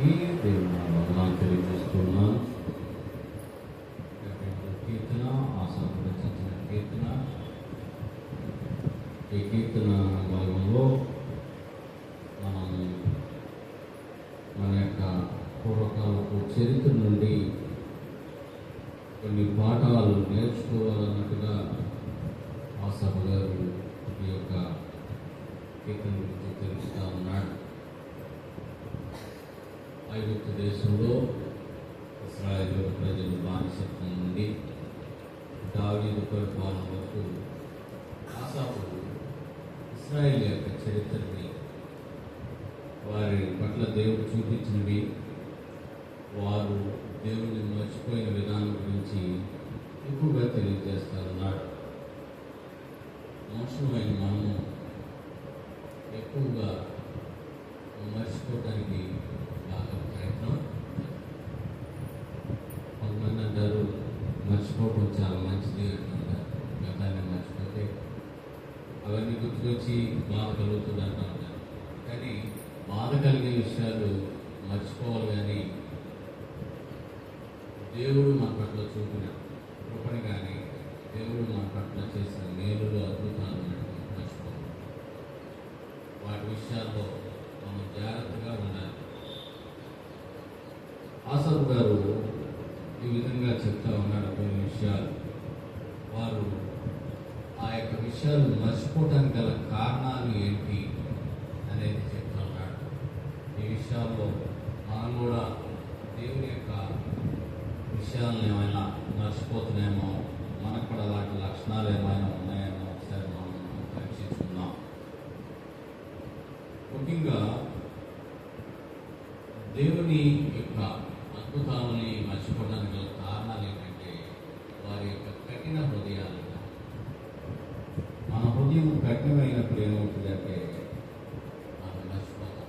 అందరికీ దేవుని వందనాలు తెలియజేస్తున్నాను కీర్తన ఆసన రచించిన కీర్తన. ఈ కీర్తన భాగంలో మనం మన యొక్క పూర్వకాలపు చరిత్ర నుండి కొన్ని పాఠాలు నేర్చుకోవాలన్నట్టుగా ఆసఫ గారు ఈ యొక్క కీర్తన గురించి తెలుస్తూ ఉన్నాడు. ఐగుప్తు దేశంలో ఇస్రాయేల్ ప్రజలు బానిసత్వం నుండి దావీదు పరిపాలన వరకు ఆసాపు ఇస్రాయేల్ యొక్క చరిత్రని వారి పట్ల దేవుడు చూపించినవి. వారు దేవుడిని మర్చిపోయిన విధానం గురించి ఎక్కువగా తెలియజేస్తారన్నాడు. మోసమైన మనము ఎక్కువగా మర్చిపోవటానికి బాగా ప్రయత్నం కొంతమంది అంటారు మర్చిపోవటం చాలా మంచిది అంటారు. గతాన్ని మర్చిపోతే అవన్నీ గుర్తుకొచ్చి బాధ కలుగుతుంది అంటూ ఉంటారు. కానీ బాధ కలిగే విషయాలు మర్చిపోవాలి కానీ దేవుడు మన పట్ల చూపిన కృపని కానీ దేవుడు మన పట్ల చేసిన మేలులు అద్భుతాలు మర్చిపోవాలి వాటి విషయాల్లో మనం జాగ్రత్తగా ఉండాలి. ఆసఫ్ గారు ఈ విధంగా చెప్తా ఉన్నాడు కొన్ని విషయాలు. వారు ఆ యొక్క విషయాలు మర్చిపోవటానికి గల కారణాలు ఏంటి అనేది చెప్తా ఉన్నాడు ఈ విషయాల్లో మనం కూడా దేవుని యొక్క విషయాలను ఏమైనా మర్చిపోతున్నామో మనకు కూడా అలాంటి లక్షణాలు ఏమైనా ఉన్నాయేమో ఒకసారి మనం పరీక్షించుకుందాం. ముఖ్యంగా దేవుని యొక్క మెచ్చుకోవడానికి గల కారణాలు ఏంటంటే వారి యొక్క కఠిన హృదయాలు. మన హృదయం కఠినమైనప్పుడు ఏమవుతుందంటే మనం మర్చిపోతాం.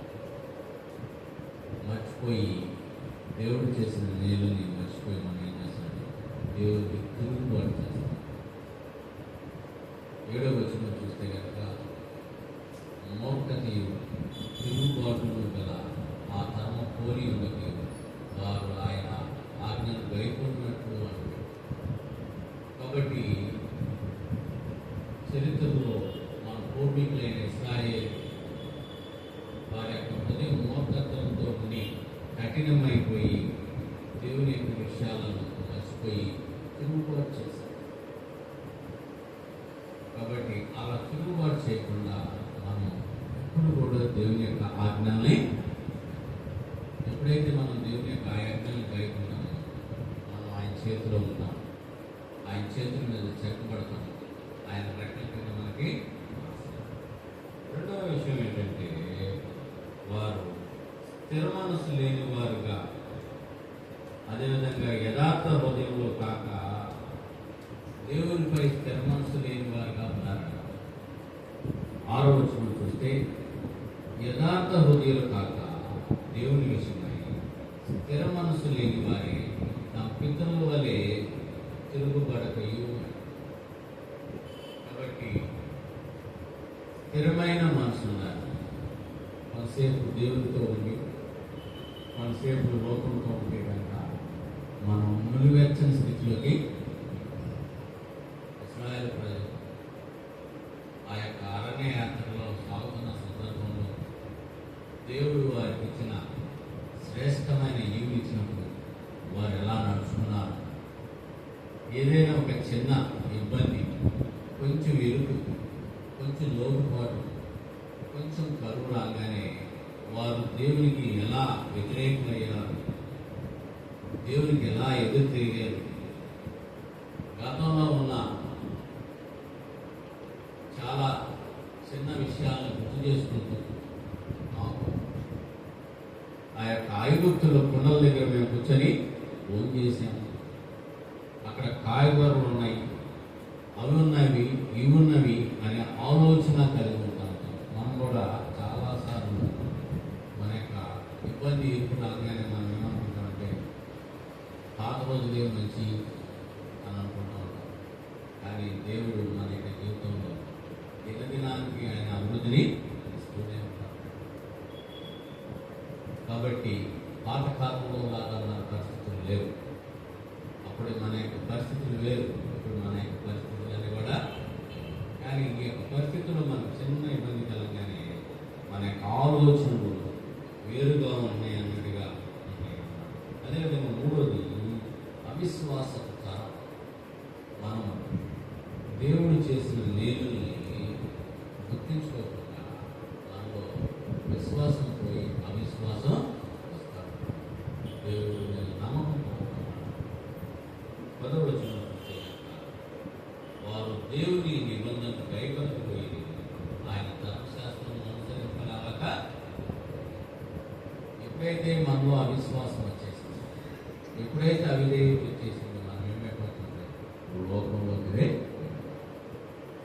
మర్చిపోయి దేవుడు చేసిన నేను నేను మర్చిపోయి మనం ఏం చేస్తాం దేవుడికి తిరుగుబాటు చేస్తాం ఏడో వచ్చిన చూస్తే కనుక మూర్ఖతి తిరుగుబాటును గల ఆ తరమ కోరి ఉన్నది వారు ఆయన ఆజ్ఞను గైకొన్నట్లు అంటారు కాబట్టి చరిత్రలో మన పూర్వీకులైన ఇస్రాయేల్ వారి యొక్క హృదయం మూర్ఖత్వంతో ఉండి కఠినమైపోయి దేవుని యొక్క విషయాలను మర్చిపోయి తిరుగుబాటు చేశారు కాబట్టి అలా తిరుగుబాటు చేయకుండా మనం ఎప్పుడు కూడా దేవుని యొక్క ఆజ్ఞల్ని ఎప్పుడైతే మనం దేవుని యొక్క ఆజ్ఞల్ని గైకున్నామో మనం ఆయన చేతిలో ఉన్నాం. ఆయన చేతుల మీద చెక్కబడతాం. ఆయన రెక్కల కింద మనకి రెండవ విషయం ఏంటంటే వారు స్థిర మనసు లేని వారుగా అదేవిధంగా యథార్థ హృదయంలో కాక దేవునిపై స్థిర మనసు లేని వారుగా ఉన్నారు ఆరో వచ్చిన చూస్తే యథార్థ హృదయాలు కాక దేవుని విషయమై స్థిర మనసు లేని వారి నా పితరుల వలె తిరుగుబడకయు కాబట్టి స్థిరమైన మనసు ఉన్నారు కొంతసేపు దేవుడితో ఉండి కొంతసేపు లోకంతో ఉంటే కనుక మనం నులివెచ్చని స్థితిలోకి ఇస్రాయల్ ప్రజలు ఆ యొక్క అరణ్య యాత్రలో సాగుతున్న సందర్భంలో దేవుడు వారికి ఇచ్చిన శ్రేష్టమైన ఈవులు ఇచ్చినప్పుడు వారు ఎలా నడుచుకున్నారు ఏదైనా ఒక చిన్న ఇబ్బంది కొంచెం ఇరుకు కొంచెం లోటుపాటు కొంచెం కరువు రాగానే వారు దేవునికి ఎలా వ్యతిరేకమయ్యారు దేవునికి ఎలా ఎదురు తిరిగారు గతంలో ఉన్న చాలా చిన్న విషయాలను గుర్తు చేసుకుంటూ మాకు ఆ యొక్క ఐగుప్తుల కుండల దగ్గర కూర్చొని ఫోన్ చేశాను. అక్కడ కాయగూరలు ఉన్నాయి. అవి ఉన్నవి ఇవి ఉన్నవి అనే ఆలోచన కలిగి ఉంటాం మనం కూడా చాలాసార్లు మన యొక్క ఇబ్బంది ఎప్పుడు రాగానే మనం ఏమనుకుంటామంటే పాత రోజులే మంచి అని అనుకుంటా ఉంటాం. కానీ దేవుడు మన యొక్క జీవితంలో దినదినానికి ఆయన అభివృద్ధిని ఇస్తూనే ఉంటాడు కాబట్టి పాతకాలంలో లాగా మన పరిస్థితులు లేవు అప్పుడు మన యొక్క పరిస్థితులు వేరు ఇప్పుడు మన యొక్క పరిస్థితులన్నీ కూడా కానీ ఈ యొక్క పరిస్థితుల్లో మనకు చిన్న ఇబ్బంది కలగానే మన యొక్క ఆలోచనలు వేరుగా ఉన్నాయి అన్నట్టుగా ఉన్నాయి. అదేవిధంగా మూడోది అవిశ్వాసపు తరం మనం దేవుడు చేసిన మేలుల్ని గుర్తించుకోకూడదు దానిలో విశ్వాసం పోయి అవిశ్వాసం వస్తారు దేవుడి మీద నమ్మకం పోగొట్టుకుంటారు. పదవ వచనం చూస్తే కనుక, వారు దేవుని నిబంధన కైకొనకపోయి ఆయన ధర్మశాస్త్రం అనుసరింపలేక ఎప్పుడైతే మనలో అవిశ్వాసం వచ్చేసింది ఎప్పుడైతే అవిధేయత వచ్చేసిందో మనం ఏమైపోతుంది లోకంలోకి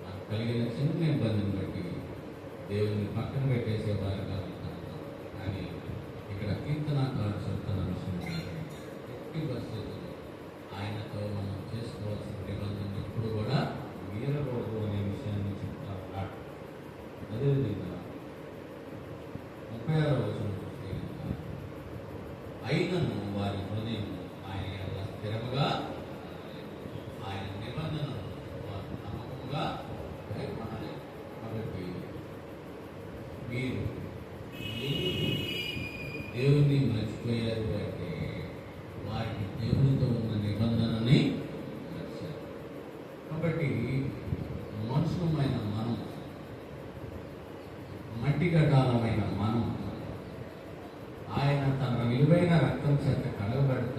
మనకు కలిగిన చిన్న ఇబ్బందిని బట్టి దేవుని పక్కన పెట్టేసే వారిగా ఉంటాం కానీ ఇక్కడ కీర్తనాకారు చెప్తున్న విషయం ఏంటంటే, ఎట్టి పరిస్థితుల్లో ఆయనతో మనం చేసుకోవాల్సిన నిబంధన ఎప్పుడు కూడా వీరకూడదు అనే విషయాన్ని చెప్తా ఉన్నాడు అదేవిధంగా ముప్పై ఆరో వచనం చూస్తే కనుక, అయినను వారి హృదయం ఆయన ఎడల స్థిరముగా ఆయన నిబంధనలు వారు నమ్మకంగా కైకొనలేదు కాబట్టి మీరు ఎందుకు దేవుణ్ణి మర్చిపోయారు అంటే వారికి దేవునితో ఉన్న నిబంధనని మర్చారు కాబట్టి మనుషులమైన మనం మట్టి గడ్డాలమైన మనం ఆయన తన విలువైన రక్తం చేత కడగబడత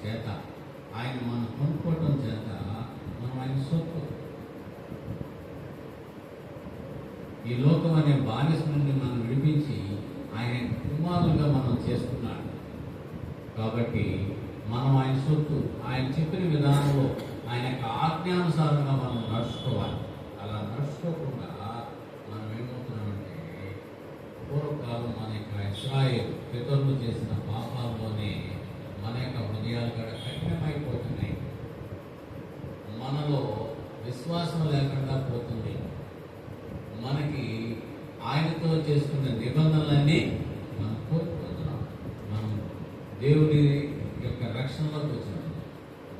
చేత ఆయన మనం కొనుక్కోవటం చేత మనం ఆయన సొత్తు. ఈ లోకం అనే బానిస నుండి మనం విడిపించి ఆయన కుమారులుగా మనం చేసుకున్నాడు కాబట్టి మనం ఆయన సొత్తు ఆయన చెప్పిన విధానంలో ఆయన యొక్క ఆజ్ఞానుసారంగా మనం నడుచుకోవాలి. అలా నడుచుకోకుండా మనం ఏమవుతున్నామంటే పూర్వకాలం మన యొక్క ఇస్రాయేల్ పితరులు చేసిన పాపాల్లోనే మన యొక్క హృదయాలు కూడా కఠినమైపోతున్నాయి. మనలో విశ్వాసం లేకుండా పోతుంది. మనకి ఆయనతో చేసుకున్న నిబంధనలన్నీ మనం కోల్పోతున్నాం. మనం దేవుడి యొక్క రక్షణలోకి వచ్చినాం.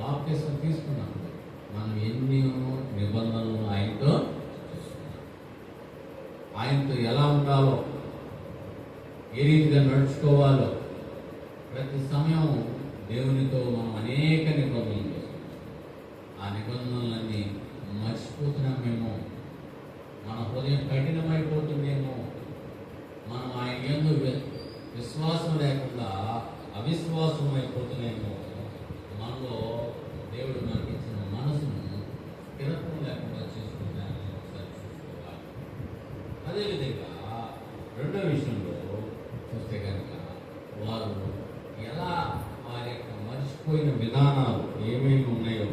బాప్తిసం తీసుకున్నప్పుడు మనం ఎన్నో నిబంధనలు ఆయనతో ఆయనతో ఎలా ఉండాలో ఏ రీతిగా నడుచుకోవాలో ప్రతి సమయం దేవునితో మనం అనేక నిబంధనలు ఆ నిబంధనలన్నీ మర్చిపోతున్నామేమో. మన హృదయం కఠినమైపోతుందేమో. మనం ఆయన ఎందు విశ్వాసం లేకుండా అవిశ్వాసం అయిపోతున్నామో మనలో దేవుడు మన ఇచ్చిన మనసును స్థిరత్వం లేకుండా చేసుకుంటానని ఒకసారి చూసుకోవాలి అదేవిధంగా రెండో విషయంలో చూస్తే కనుక వారు ఎలా వారి యొక్క మర్చిపోయిన విధానాలు ఏమేమి ఉన్నాయో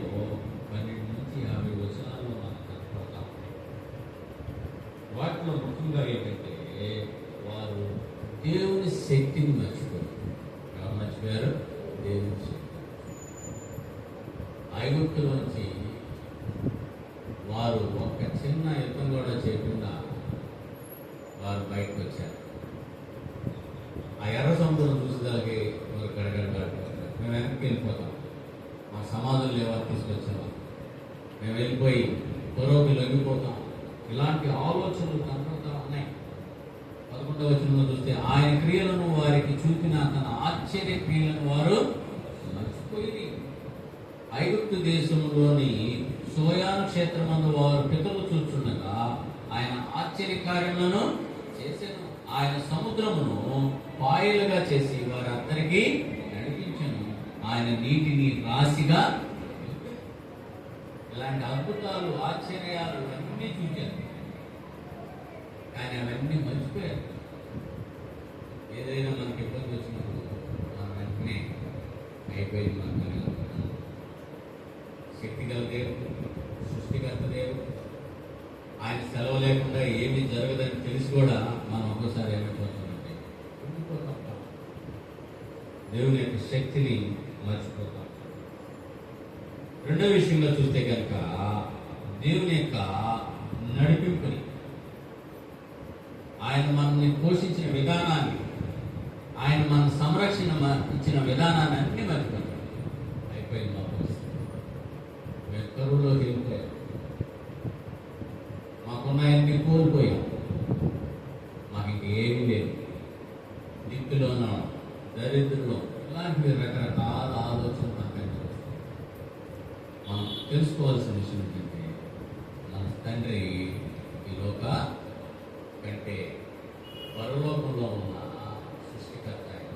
పన్నెండు నుంచి యాభై వచనాల్లో మనకు కనపడతా వాటిలో ముఖ్యంగా ఏంటంటే వారు దేవుని శక్తిని మర్చి ఎవరు మర్చిపోయారు దేవుని శక్తి ఐగుప్తులోంచి వారు ఒక చిన్న యుద్ధం కూడా చేయకుండా వారు బయటకు వచ్చారు ఆ ఎర్ర సముద్రం చూసేదానికి వారు గడగడగలుగుతారు మేము వెనక్కి వెళ్ళిపోతాం మా సమాధులు లేవా తీసుకొచ్చావా మేము వెళ్ళిపోయి పొరోకి లొంగిపోతాం ఇలాంటి ఆలోచనలు కనపడతా ఉన్నాయి పదకొండవ వచనంలో చూస్తే ఆయన క్రియలను వారికి చూపిన తన ఆశ్చర్య క్రియలను వారు మర్చిపోయి ఐగుప్తు దేశంలోని సోయాను క్షేత్రమందు వారు పితలు చూచుండగా ఆయన ఆశ్చర్య కార్యములను చేశాను ఆయన సముద్రమును పాయలుగా చేసి వారందరికీ నడిపించను. ఆయన నీటిని రాశిగా ఇలాంటి అద్భుతాలు ఆశ్చర్యాలు అన్నీ చూశారు కానీ అవన్నీ మర్చిపోయారు ఏదైనా మనకి ఇబ్బంది వచ్చినప్పుడు మన వెంటనే అయిపోయింది మన శక్తిగల దేవుడు సృష్టికర్త దేవుడు ఆయన సెలవు లేకుండా ఏమీ జరగదని తెలిసి కూడా మనం ఒక్కోసారి ఏమైపోతామంటే ఉండిపోతాం దేవుని యొక్క శక్తిని మర్చిపోతాం రెండో విషయంలో చూస్తే కనుక దేవుని యొక్క నడిపింపుని ఆయన మనల్ని పోషించిన విధానాన్ని ఆయన మన సంరక్షణ ఇచ్చిన విధానాన్ని అన్ని మర్చిపోతాం అయిపోయింది మా పరిస్థితి మేము కరువులోకి వెళ్ళిపోయాం మాకున్నాయన్ని కోల్పోయాం మాకు ఇంకేమీ లేదు దిక్కులోనూ దరిద్రులు ఇలాంటివి రకరకాల ఆలోచనలు మనకు వస్తాయి మనం తెలుసుకోవాల్సిన విషయం ఏంటంటే మన తండ్రి ఈ లోక కంటే పరలోకంలో ఉన్న సృష్టికర్త ఆయన.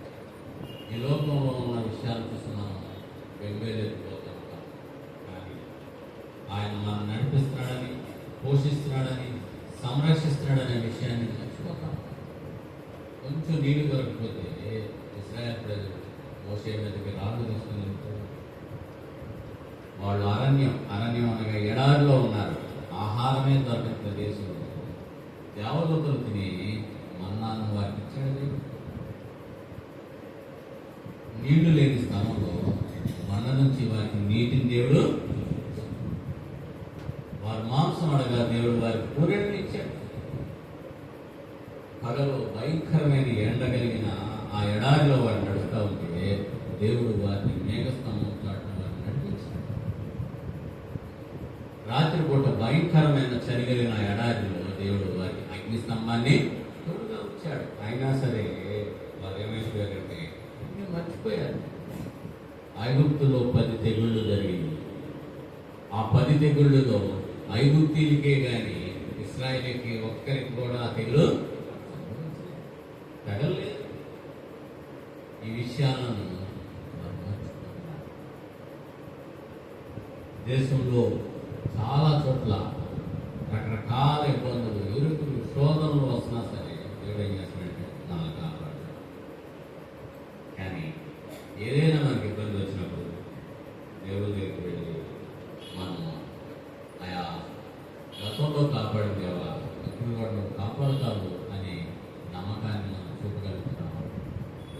ఈ లోకంలో ఉన్న విషయాలు చూసి మనం వెంబేలేకపోతాం కానీ ఆయన మనం నడిపిస్తున్నాడని పోషిస్తున్నాడని సంరక్షిస్తున్నాడనే విషయాన్ని మర్చిపోతాం. కొంచెం నీళ్ళు దొరకకపోతే ఇస్రాయల్ ప్రజలు మోసే మీదకి రాళ్ళు తీసుకుని వాళ్ళు అరణ్యం అరణ్యం అనగా ఎడారిలో ఉన్నారు. ఆహారమే దొరకని ప్రదేశంలో దేవదూతలు తిని మన్నాను వారికి ఇచ్చాడు నీళ్ళు లేని స్థలంలో మన్న నుంచి వారికి నీటిని దేవుడు వారు మాంసం అడగా దేవుడు వారికి కూరని ఇచ్చాడు పగలు భయంకరమైన ఎండ కలిగిన ఆ ఎడారిలో వారు నడుస్తూ ఉంటే దేవుడు వారిని మేఘస్తంభం చాటున వారిని నడిపించాడు రాత్రిపూట భయంకరమైన చనిగలిన ఎడారిలో దేవుడు వారికి అగ్ని స్తంభాన్ని తోడుగా వచ్చాడు అయినా సరే వారు ఏమైపోయారంటే అన్నీ మర్చిపోయారు ఐగుప్తులో పది తెగుళ్ళు జరిగింది ఆ పది తెగుళ్ళలో ఐగుప్తీలకే కానీ ఇస్రాయేలీకి ఒక్కరికి కూడా ఆ తెగులు తగలలేదు. ఈ విషయాలను దేశంలో చాలా చోట్ల రకరకాల ఇబ్బందులు ఇరుకులు శోధనలు వస్తున్నా సరే దేవుడు చేసినట్టు నాలుగు కాపాడు. కానీ ఏదైనా మనకి ఇబ్బంది వచ్చినప్పుడు దేవుడి దగ్గరికి వెళ్ళి మనము ఆయా గతంలో కాపాడిన దేవా ఇప్పుడు వాడు కాపాడుతాడు అనే నమ్మకాన్ని మనం చూపగలుగుతున్నాము.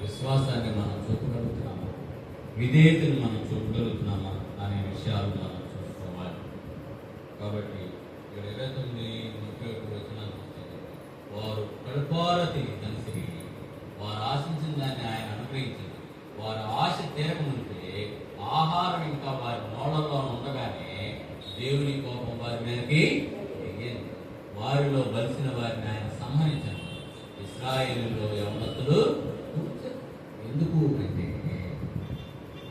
విశ్వాసాన్ని మనం చూపగలుగుతున్నాము. విధేయతను మనం చూపగలుగుతున్నామా అనే విషయాలు మనం చూసుకోవాలి కాబట్టి ఇక్కడ ఇరవై తొమ్మిది ముప్పై ఒకటి వచనాలు చూస్తే, వారు కడుపార తిరిగి కలిసి వారు ఆశించిన దాన్ని ఆయన అనుగ్రహించింది వారు ఆశ తీరకముంటే ఆహారం ఇంకా వారి నోళ్ళలో ఉండగానే దేవుని కోపం వారి మీదకి దిగింది. వారిలో బలిసిన వారిని ఆయన సంహరించారు ఇస్రాయేలులో యవనస్తులు కూర్చొని. ఎందుకు అంటే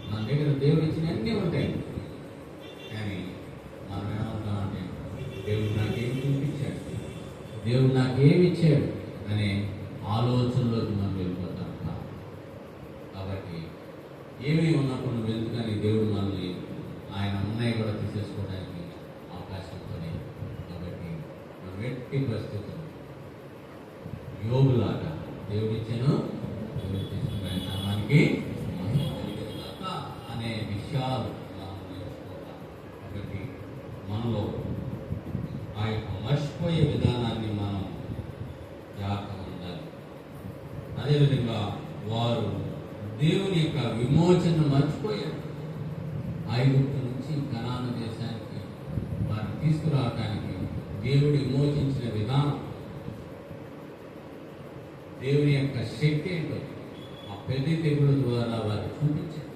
మన దగ్గర దేవుడు ఇచ్చిన అన్నీ ఉంటాయి కానీ మనం ఏమంటామంటే దేవుడు నాకేమి చూపించాడు దేవుడు నాకేమి ఇచ్చాడు అనే ఆలోచనలోకి మనం వెళ్ళిపోతాం కాబట్టి ఏమీ ఉన్నప్పుడు నువ్వు ఎందుకని దేవుడు మనల్ని ఆయన ఉన్నాయి కూడా తీసేసుకోవడానికి అవకాశం ఉంటుంది కాబట్టి మనం ఎట్టి పరిస్థితులు యోగులాగా దేవుడిచ్చాను దేవుడు తీసుకున్న నామానికి మహిమ కలుగును గాక అనే విషయాలు మనం నేర్చుకోవాలి కాబట్టి మనలో ఆ యొక్క మర్చిపోయే విధానాన్ని మనం జాగ్రత్తగా ఉండాలి అదేవిధంగా వారు దేవుని యొక్క విమోచన మర్చిపోయారు ఐగుప్తు నుంచి కనాను దేశానికి వారిని తీసుకురావటానికి దేవుడు విమోచించిన విధానం. దేవుని యొక్క శక్తి ఏంటో ఆ పెళ్ళి తెగుల ద్వారా వారు చూపించారు.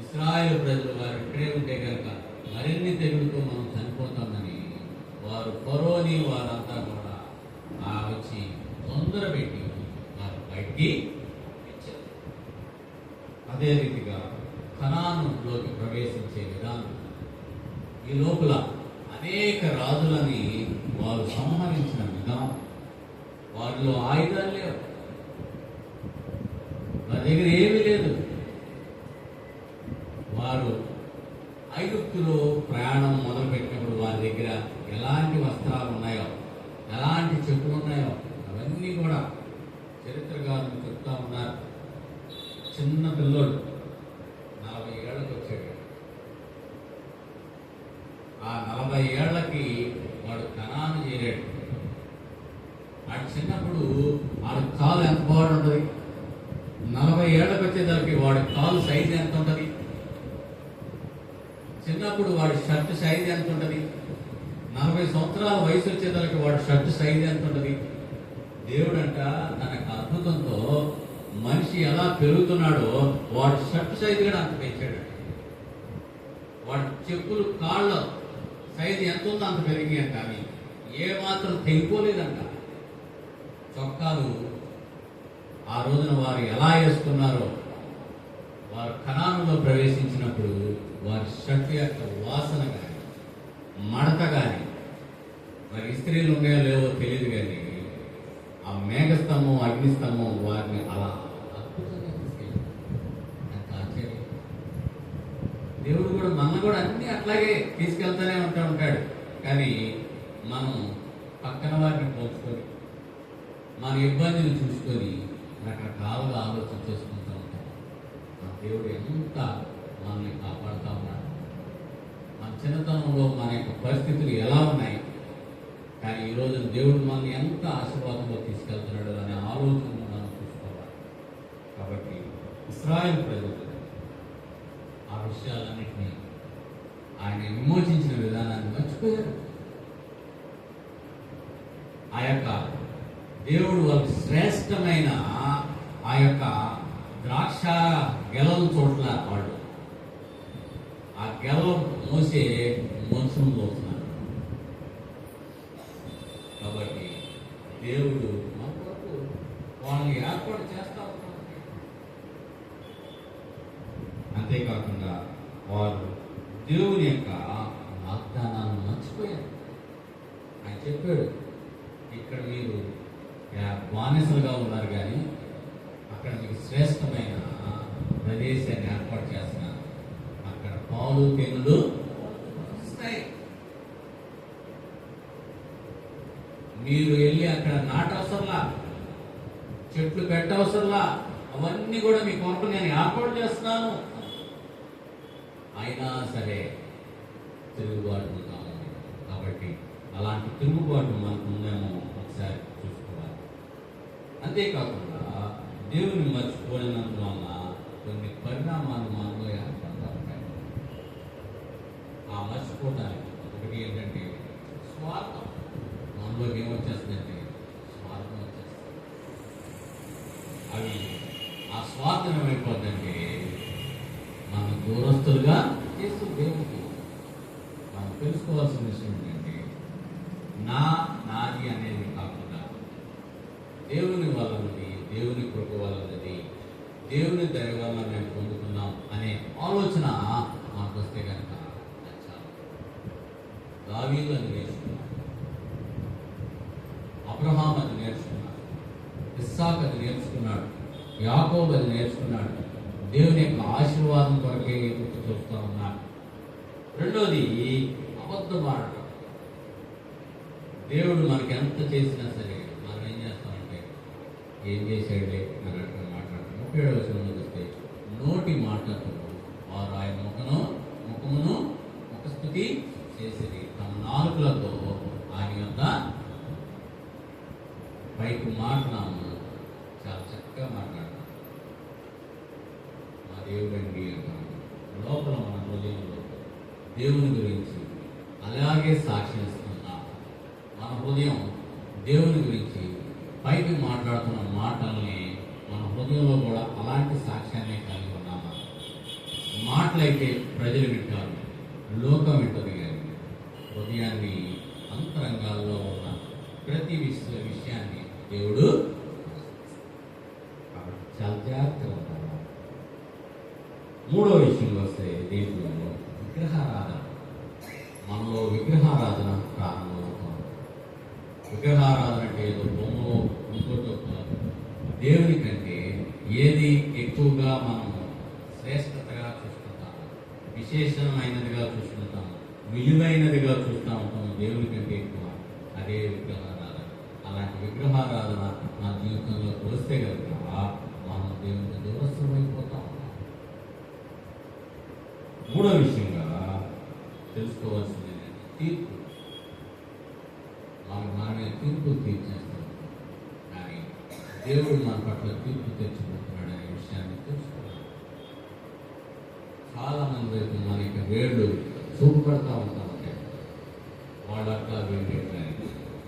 ఇస్రాయేల్ ప్రజలు వారు ఇక్కడే ఉంటే కనుక మరిన్ని తెగులతో మనం చనిపోతామని వారు ఫరోని వారంతా కూడా ఆ వచ్చి తొందర పెట్టి వారు బయటికి ఇచ్చారు అదే రీతిగా కణానులోకి ప్రవేశించే విధానం ఈ లోపల అనేక రాజులని వారు సంహరించిన విధానం వారిలో ఆయుధాలు లేవు వారి దగ్గర ఏమీ లేదు వారు భక్తులు ప్రయాణం మొదలుపెట్టినప్పుడు వారి దగ్గర ఎలాంటి వస్త్రాలు ఉన్నాయో ఎలాంటి చెప్పులు ఉన్నాయో అవన్నీ కూడా చరిత్రకారులు చెప్తా ఉన్నారు. చిన్న పిల్లోడు నలభై ఏళ్ళకి వచ్చాడు. ఆ నలభై ఏళ్ళకి వాడు కణాను చేరాడు. వాడు చిన్నప్పుడు వాడి కాలు ఎంత బాగుంటుంది? నలభై ఏళ్ళకి వచ్చేసరికి వాడి కాలు సైజు ఎంత ఉంటుంది? చిన్నప్పుడు వాడి షర్ట్ సైజ్ ఎంత ఉంటుంది? నలభై సంవత్సరాల వయసు వచ్చేదానికి వాడి షర్ట్ సైజ్ ఎంత ఉంటుంది? దేవుడు అంట తన అద్భుతంతో మనిషి ఎలా పెరుగుతున్నాడో వాడి షర్ట్ సైజు కూడా అంత పెంచాడు వాడి చెప్పులు కాళ్ళ సైజు ఎంత ఉందో అంత పెరిగాయి కానీ ఏమాత్రం తెగిపోలేదంట. చొక్కాలు ఆ రోజున వారు ఎలా వేసుకున్నారో వారు కణాలలో ప్రవేశించినప్పుడు వారి షర్ట్ యొక్క వాసన కానీ మడత కానీ మరి ఇస్త్రీలు ఉన్నాయో లేవో తెలియదు కానీ ఆ మేఘస్తంభం అగ్నిస్తంభం వారిని అలా అద్భుతంగా తీసుకెళ్ళింది దేవుడు కూడా మన కూడా అన్ని అట్లాగే తీసుకెళ్తానే ఉంటా ఉంటాడు. కానీ మనం పక్కన వారిని పోల్చుకొని మన ఇబ్బందిని చూసుకొని రకరకాలుగా ఆలోచన చేసుకుంటూ ఉంటాం. మన దేవుడు ఎంత మనల్ని కాపాడుతూ ఉన్నాడు. మన చిన్నతనంలో మన యొక్క పరిస్థితులు ఎలా ఉన్నాయి? కానీ ఈ రోజు దేవుడు మనల్ని ఎంత ఆశీర్వాదంలో తీసుకెళ్తున్నాడు అనే ఆలోచన మనం చూసుకోవాలి కాబట్టి ఇస్రాయల్ ప్రజలు ఆ విషయాలన్నింటినీ ఆయన విమోచించిన విధానాన్ని మర్చిపోయారు. ఆ యొక్క దేవుడు వాళ్ళకి శ్రేష్టమైన ఆ యొక్క ద్రాక్ష గెలలు చోట్ల వాళ్ళు ఆ మోసే మనుషులు చూస్తున్నారు కాబట్టి దేవుడు మన కొరకు వాళ్ళని ఏర్పాటు చేస్తా అంతేకాకుండా వారు దేవుని యొక్క వాగ్దానాన్ని మర్చిపోయారు. ఆయన చెప్పాడు ఇక్కడ మీరు బానిసలుగా ఉన్నారు కానీ అక్కడ మీకు శ్రేష్టమైన ప్రదేశాన్ని ఏర్పాటు చేస్తారు పెనులు వస్తాయి. మీరు వెళ్ళి అక్కడ నాటవసరంలా చెట్లు పెట్టవసరంలా అవన్నీ కూడా మీ కొరకు నేను ఏర్పాటు చేస్తున్నాను. అయినా సరే తిరుగుబాటు కాబట్టి అలాంటి తిరుగుబాటు మనకు ఉందేమో ఒకసారి చూసుకోవాలి. అంతేకాకుండా దేవుని మర్చిపోయినందువల్ల కొన్ని పరిణామాలు మనలో ఏర్పడతా ఉంటాయి ఆ ఒకటి ఏంటంటే స్వార్థం. మనలోకి ఏమొచ్చేస్తుందంటే స్వార్థం వచ్చేస్తుంది. అవి ఆ స్వార్థం ఏమైపోద్దంటే మన దూరస్తులుగా చేస్తూ దేవుడికి మనం తెలుసుకోవాల్సిన విషయం ఏంటంటే నా నాది అనేది కాకుండా దేవుని వలనది దేవుని కృప వలనది దేవుని దయ వల్ల మేము పొందుకున్నాం అనే ఆలోచన మాకు వస్తే కనుక నచ్చాలి దావీదు అది నేర్చుకున్నాడు అబ్రహాం అది నేర్చుకున్నాడు ఇస్సాక్ అది నేర్చుకున్నాడు యాకోబ్ అది నేర్చుకున్నాడు దేవుని యొక్క ఆశీర్వాదం కొరకే ఎదురు చూస్తూ ఉన్నాడు రెండోది అబద్ధం ఆడటం దేవుడు మనకి ఎంత చేసినా సరే మనం ఏం చేస్తామంటే ఏం చేశాడులే అన్నట్టుగా మాట్లాడటం ముప్పై ఏడవ చూస్తే నోటి మాటతో వారు ఆయన ముఖను ముఖమును ముఖస్థుతి చేసేది తమ నాలుకలతో ఆయన యొక్క పైకి మాట్లాడము చాలా చక్కగా మాట్లాడతాం మా దేవుడండి అంటాం లోపల మన హృదయంలో దేవుని గురించి అలాగే సాక్ష్యం ఇస్తున్నాం మన హృదయం దేవుని గురించి పైకి మాట్లాడుతున్న మాటల్ని మన హృదయంలో కూడా అలాంటి సాక్ష్యాన్ని కలిగి ఉన్నామా? మాటలైతే ప్రజలు వింటారు లోకం వింటుంది కానీ హృదయాన్ని అంతరంగాల్లో ఉన్న ప్రతి విషయ విషయాన్ని దేవుడు చాలా జాగ్రత్తగా ఉంటాడు మూడో విషయంలో వస్తే దీంట్లో విగ్రహారాధన మనలో విగ్రహారాధన ప్రారంభమవుతుంది విగ్రహారాధన అంటే ఏదో బొమ్మలో ఇంకోటో కాదు దేవుని కంటే ఏది ఎక్కువగా మనం శ్రేష్టతగా చూసుకుంటాము విశేషమైనదిగా చూసుకుంటాము విలువైనదిగా చూస్తూ ఉంటాము దేవుని కంటే ఎక్కువ అదే విగ్రహారాధన. అలాంటి విగ్రహారాధన మన జీవితంలో వస్తే కనుక మనం దేవునికి దూరస్థం ఉంటాం మూడో విషయంగా తెలుసుకోవాల్సింది తీర్పు. మనమే తీర్పు తీర్చేస్తాం కానీ దేవుడు మన పట్ల తీర్పు తెచ్చుకుంటున్నాడు అనే విషయాన్ని తెలుసుకోవాలి. చాలామంది మంది వైపు మన యొక్క వేళ్ళు చూపబడతా ఉంటా ఉంటాయి వాళ్ళ అట్లా వీళ్ళు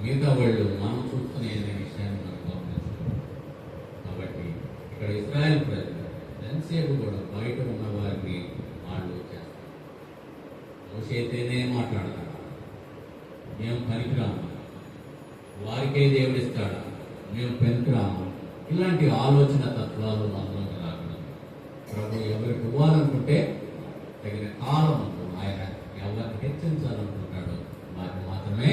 మిగతా వాళ్ళు మనం చూస్తున్న అనే విషయాన్ని ఇలాంటి ఆలోచన తత్వాలు మనలోకి రాకూడదు. ప్రభు ఎవరికి ఇవ్వాలనుకుంటే తగిన కాలం ఆయన ఎవరికి హెచ్చించాలనుకుంటాడో వారికి మాత్రమే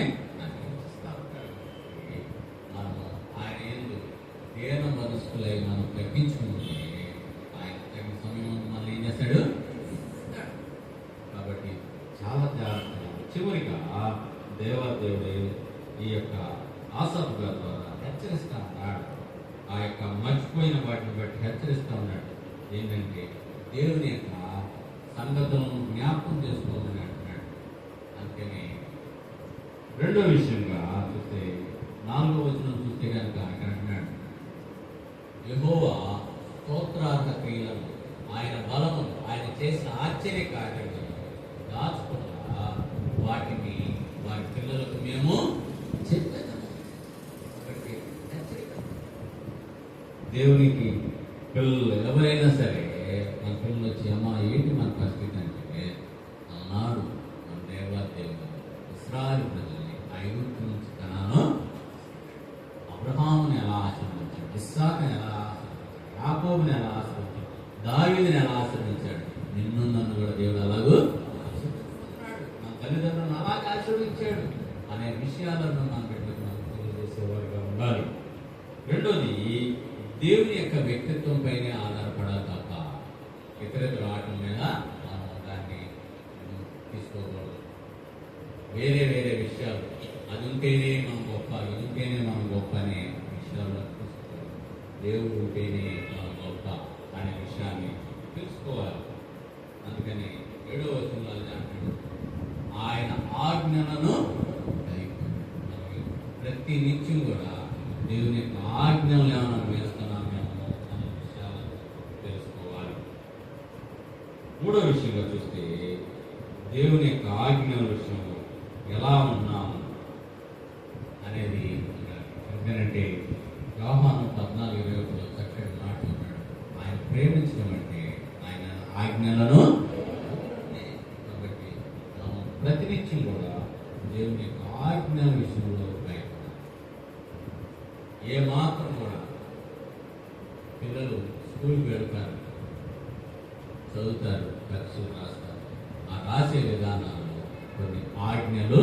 దేవునికి పిల్లలు ఎవరైనా సరే మన పిల్లలు వచ్చి అమ్మ ఏంటి మన పరిస్థితి? ఉంటేనే మనం గొప్ప ఉంటేనే మనం గొప్ప అనే విషయాలు దేవుడు ఉంటేనే మనం గొప్ప అనే విషయాన్ని తెలుసుకోవాలి. అందుకని ఏడో వచనంలో అంటాడు ఆయన ఆజ్ఞలను ప్రతి నిత్యం కూడా దేవుని యొక్క ఏమైనా ఏమన్నా ఆత్మీయ విషయంలో ప్రయత్నం ఏమాత్రం కూడా పిల్లలు స్కూల్కి వెళ్తారు చదువుతారు పరీక్షలు రాస్తారు. ఆ రాసే విధానాల్లో కొన్ని ఆజ్ఞలు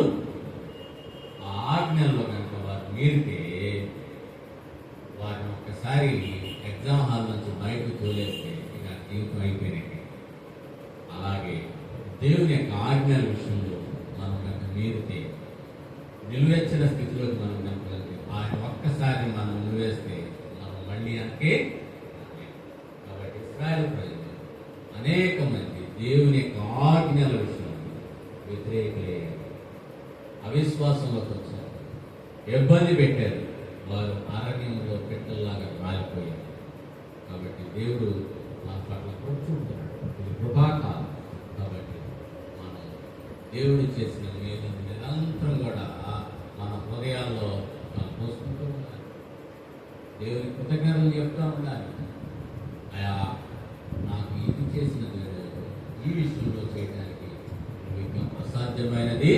ఇబ్బంది పెట్టారు. వారు అరణ్యంలో పెట్టల్లాగా రాలిపోయారు. కాబట్టి దేవుడు మా పట్ల కూర్చుంటున్నాడు. ఇది కృపాకాలం. కాబట్టి మనం దేవుడు చేసిన మేము నిరంతరం కూడా మన హృదయాల్లో మనం పోసుకుంటూ ఉండాలి. దేవుని కృతజ్ఞతలు చెప్తూ ఉండాలి. అయా నాకు ఇది చేసిన ఈ విషయంలో చేయడానికి మీకు అసాధ్యమైనది